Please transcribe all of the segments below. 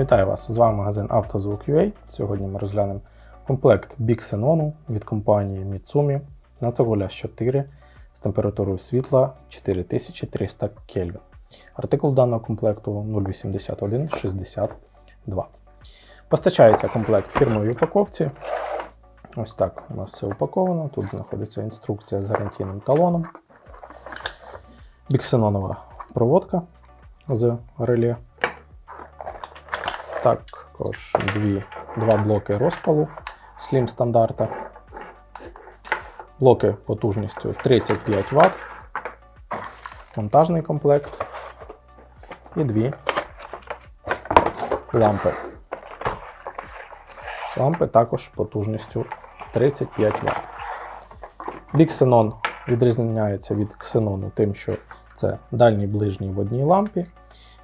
Вітаю вас! З вами магазин «Автозвук.UA». Сьогодні ми розглянемо комплект Big Xenon від компанії Mitsumi на Цогуля 4 з температурою світла 4300 Кельвін. Артикул даного комплекту 08162. Постачається комплект фірмовій упаковці. Ось так у нас все упаковано. Тут знаходиться інструкція з гарантійним талоном. Біксенонова проводка з реле. Також дві, два блоки розпалу Slim стандарта. Блоки потужністю 35 Вт. Монтажний комплект. І дві лампи. Лампи також потужністю 35 Вт. Біксенон відрізняється від ксенону тим, що це дальній ближній в одній лампі,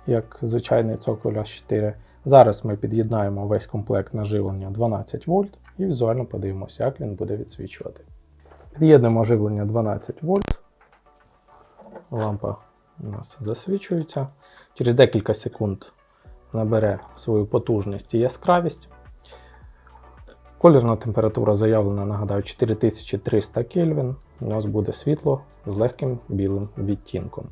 як звичайний цоколя 4. Зараз ми під'єднаємо весь комплект на живлення 12 вольт і візуально подивимося, як він буде відсвічувати. Під'єднуємо живлення 12 вольт. Лампа у нас засвічується. Через декілька секунд набере свою потужність і яскравість. Колірна температура заявлена, нагадаю, 4300 Кельвін. У нас буде світло з легким білим відтінком.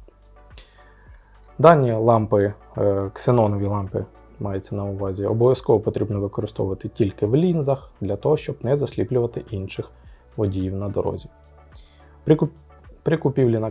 Дані лампи, е, ксенонові лампи мається на увазі, обов'язково потрібно використовувати тільки в лінзах для того, щоб не засліплювати інших водіїв на дорозі. При, куп- при купівлі на